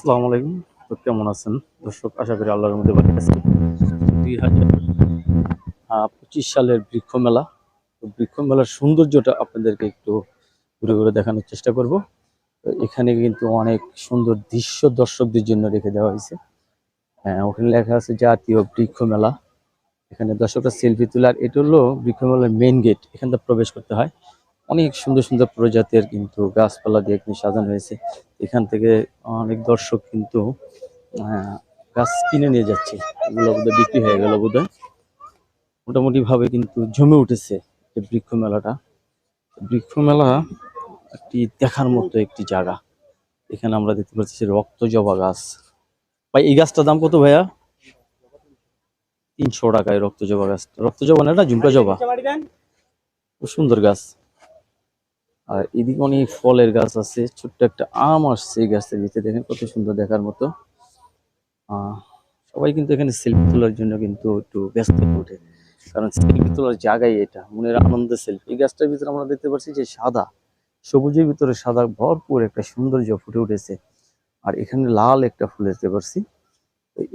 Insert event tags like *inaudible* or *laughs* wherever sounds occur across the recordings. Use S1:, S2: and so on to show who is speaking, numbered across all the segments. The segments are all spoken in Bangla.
S1: আসসালামু আলাইকুম। তো কেমন আছেন? দর্শক আশা করি আল্লাহর মধ্যে ভালো আছেন। দুই হাজার পঁচিশ। সালের বৃক্ষ মেলা। তো বৃক্ষ মেলার সৌন্দর্যটা আপনাদেরকে একটু ঘুরে ঘুরে দেখানোর চেষ্টা করব। তো এখানে কিন্তু অনেক সুন্দর দৃশ্য দর্শকদের জন্য রেখে দেওয়া হয়েছে। হ্যাঁ ওখানে লেখা আছে জাতীয় বৃক্ষ মেলা। এখানে দর্শকরা সেলফি তোলার এটা হলো বৃক্ষ মেলার মেন গেট এখান থেকে প্রবেশ করতে হয়। অনেক সুন্দর সুন্দর প্রজাতির কিন্তু গাছপালা দিয়ে কিন্তু সাজানো হয়েছে। এখান থেকে অনেক দর্শক কিন্তু গাছ কিনে নিয়ে যাচ্ছে। এগুলো বোধহয় বিক্রি হয়ে গেল বোধহয়। মোটামুটি ভাবে কিন্তু জমে উঠেছে এই বৃক্ষ মেলাটা বৃক্ষ মেলা একটি দেখার মতো একটি জায়গা। এখানে আমরা দেখতে পাচ্ছি রক্ত জবা গাছ। ভাই, এই গাছটার দাম কত ভাইয়া? তিনশো টাকায় রক্ত জবা গাছ। রক্ত জবা না, এটা জবা। খুব সুন্দর গাছ। আর এদিকে অনেক ফলের গাছ আছে, ছোট্ট একটা আম আসছে এই গাছের ভিতরে দেখেন কত সুন্দর দেখার মতো। সবাই কিন্তু এখানে সেলফি তোলার জন্য কিন্তু একটু ব্যস্ত ওঠে, কারণ সেলফি তোলার জায়গাই এটা, মনের আনন্দের সেলফি এই গাছটার ভিতরে আমরা দেখতে পাচ্ছি যে সাদা, সবুজের ভিতরে সাদা ভরপুর একটা সৌন্দর্য ফুটে উঠেছে, আর এখানে লাল একটা ফুল দেখতে পাচ্ছি।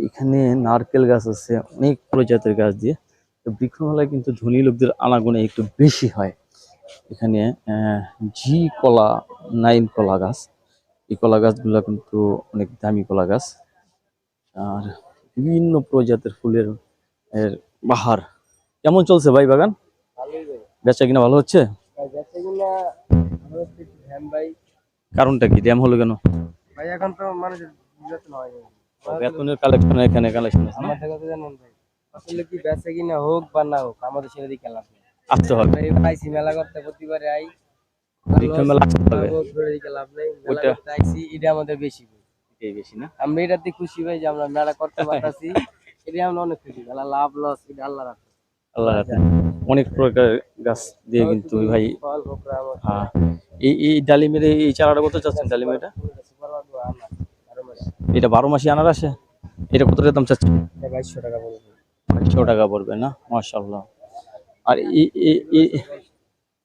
S1: এখানে নারকেল গাছ আছে, অনেক প্রজাতির গাছ দিয়ে, তো বৃক্ষমেলায় কিন্তু ধনী লোকদের আনাগোনা একটু বেশি হয়। এখানে জি কলা নাইন কলা গাছ। এই কলা গাছগুলো কিন্তু অনেক দামি কলা গাছ। আর বিভিন্ন প্রজাতির ফুলের এর বাহার। কেমন চলছে ভাই বাগান? বেচা কিনা ভালো হচ্ছে? কারণটা কি? ড্যাম হলো কেন?
S2: ভাই এখন তো মানুষের।
S1: বেতনের কালেকশন এখানে কালেকশন আছে
S2: আমাদের কথা জানেন ভাই আসলে কি বেচা কিনা হোক বা না হোক আমাদের সেটা দিকে লাভ নেই
S1: আসতে হবে।
S2: আইসি মেলা করতে প্রতিবারে আই।
S1: মেলা আসতে হবে।
S2: লাভ নেই এটা আমাদের বেশি।
S1: এটাই বেশি না?
S2: আমরা এটাতে খুশি ভাই যে আমরা মেলা করতে পারতাছি *laughs* এটা আমরা অনেক খুশি লাভ লস এটা আল্লাহ রাখে।
S1: আল্লাহ রাখে। অনেক প্রকার গাছ দিয়ে কিন্তু ভাই হ্যাঁ। এই এই ডালিমের এই চারাটা কত চাচ্ছেন ডালিম এটা? বারো মাসি। আনার আসে এটা কত দাম চাচ্ছেন?
S2: বাইশশো টাকা বলব।
S1: একশো টাকা পড়বে না? মাশাল্লাহ আর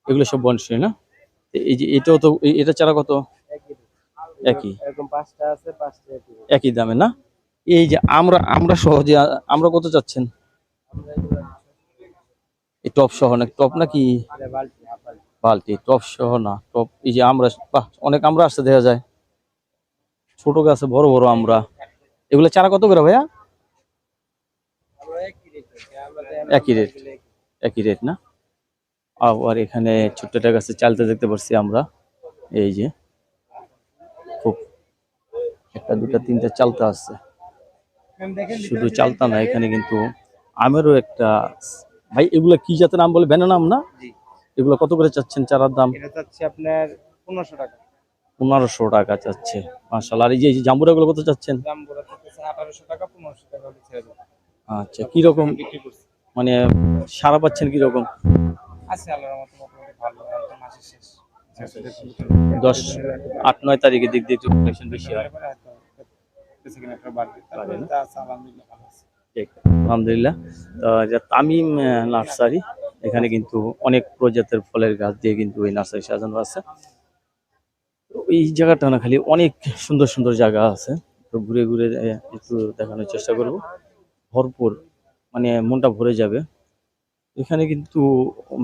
S1: এগুলো সব বনশ্রী না? এই যে এটাও তো এটা চারা কত?
S2: একই।
S1: একই। দামে না? এই যে আমরা আমরা সহজে আমরা কত চাচ্ছেন? এই টপ সহ না টপ নাকি?
S2: বালতি
S1: টপ সহ না টপ এই যে আমরা বাহ অনেক আমরা আসতে দেখা যায়। ছোট গাছে বড় বড় আমরা। এগুলো চারা কত করে ভাইয়া?
S2: একই রেট
S1: একই রেট না? আবার এখানে ছোট্ট একটা গাছে চালতে দেখতে পাচ্ছি আমরা। এই যে খুব একটা দুটা তিনটা চালতা আছে। শুধু চালতা না এখানে কিন্তু আমেরও একটা ভাই এগুলা কি জাতের নাম বলে? ব্যানা নাম না। এগুলো কত করে চাচ্ছেন চারার দাম?
S2: আপনার পনেরোশো টাকা।
S1: পনেরোশো টাকা চাচ্ছে মাসাল আর এই যে এই যে জাম্বুরাগুলো কত চাচ্ছেন?
S2: দাম বলে আঠারোশো টাকা পনেরোশো
S1: আচ্ছা কীরকম
S2: বিক্রি
S1: মানে সারা পাচ্ছেন কীরকম?
S2: আছে আল্লাহর মতো মোটামুটি ভালো মাসের শেষ।
S1: দশ আট নয় তারিখের দিক দিয়ে একটু কালেকশন বেশি হয়।
S2: আলহামদুলিল্লাহ
S1: তামিম নার্সারি এখানে কিন্তু অনেক প্রজাতির ফলের গাছ দিয়ে কিন্তু এই নার্সারি সাজানো আছে। এই জায়গাটা না খালি অনেক সুন্দর সুন্দর জায়গা আছে। তো ঘুরে ঘুরে একটু দেখানোর চেষ্টা করব। ভরপুর মানে মনটা ভরে যাবে। এখানে কিন্তু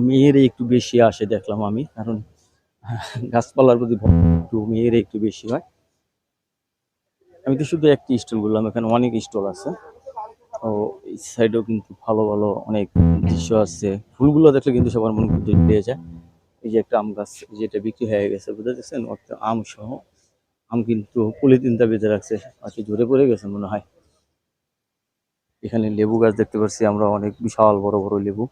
S1: মেয়েরে একটু বেশি আসে দেখলাম আমি, কারণ গাছপালার প্রতি একটু মেয়েরে একটু বেশি হয়। আমি তো শুধু একটি স্টল বললাম, এখানে অনেক স্টল আছে। ও, এই সাইডেও কিন্তু ভালো ভালো অনেক দৃশ্য আছে। ফুলগুলো দেখলে কিন্তু সবার মন পেয়ে যায়। এই যে একটা আম গাছ যেটা বিক্রি হয়ে গেছে, বুঝতে পারছেন? একটা আম সহ আম কিন্তু পলিথিনটা বেঁধে রাখছে আজকে ঝরে পড়ে গেছে মনে হয়। এখানে লেবু গাছ দেখতে পাচ্ছি আমরা অনেক বিশাল বড় বড় লেবু।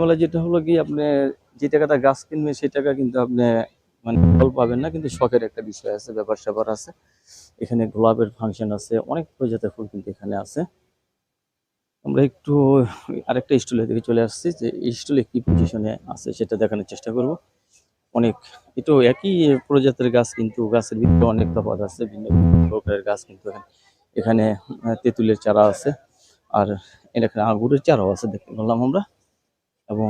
S1: মেলা যেটা হলো কি, আপনি যে টাকাটা গাছ কিনবেন, সেই টাকা কিন্তু আপনি মানে ফল পাবেন না, কিন্তু শখের একটা বিষয় আছে, ব্যাপার স্যাপার আছে। এখানে গোলাপের ফাংশন আছে, অনেক প্রজাতির ফুল কিন্তু এখানে আছে। আমরা একটু আরেকটা স্টলের দিকে চলে আসছি, যে স্টলে কি পজিশনে আছে সেটা দেখানোর চেষ্টা করব। অনেক, এটাও একই প্রজাতির গাছ, কিন্তু গাছের ভিতরে অনেক তফাৎ আছে, ভিন্ন ভিন্ন প্রকারের গাছ কিন্তু এখানে এখানে তেঁতুলের চারা আছে, আর এখানে আঙ্গুরের চারাও আছে, দেখতে পেলাম আমরা। এবং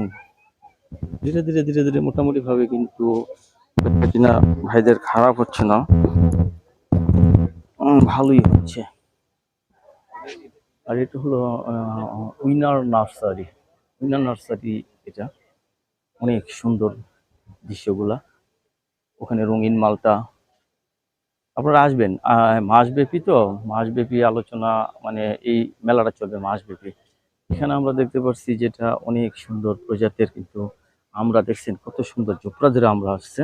S1: ধীরে ধীরে ধীরে ধীরে মোটামুটি ভাবে কিন্তু কিনা ভাইদের খারাপ হচ্ছে না। ভালোই হচ্ছে। আর এটা হলো উইনার নার্সারি। উইনার নার্সারি এটা। অনেক সুন্দর দৃশ্যগুলা। ওখানে রঙিন মালটা আপনারা আসবেন মাসব্যাপী তো? মাসব্যাপী আলোচনা মানে এই মেলাটা চলবে মাসব্যাপী। এখানে আমরা দেখতে পাচ্ছি যেটা অনেক সুন্দর প্রজাতির, কিন্তু আমরা দেখছেন কত সুন্দর জোপড়া ধরে আমরা আসছে।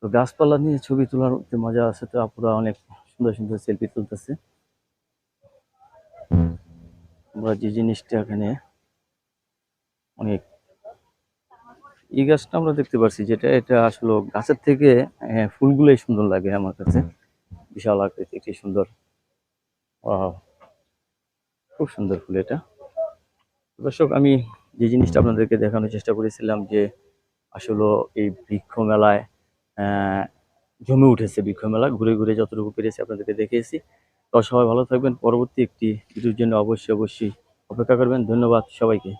S1: তো গাছপালা নিয়ে ছবি তোলার যে মজা আছে, তো আপুরা অনেক সুন্দর সুন্দর সেলফি তুলতেছে। আমরা যে জিনিসটা এখানে অনেক এই গাছটা আমরা দেখতে পাচ্ছি যেটা এটা আসলে গাছের থেকে আহ, ফুলগুলোই সুন্দর লাগে আমার কাছে। বিশাল আকৃতি কি সুন্দর! খুব সুন্দর ফুল এটা। দর্শক আমি যে জিনিসটা আপনাদেরকে দেখানোর চেষ্টা করেছিলাম যে আসলে এই বৃক্ষ মেলায় আহ, জমে উঠেছে বৃক্ষ মেলা ঘুরে ঘুরে যতটুকু পেরেছি আপনাদেরকে দেখিয়েছি। তো সবাই ভালো থাকবেন পরবর্তী একটি ভিডিওর জন্য অবশ্যই অবশ্যই অপেক্ষা করবেন। ধন্যবাদ সবাইকে।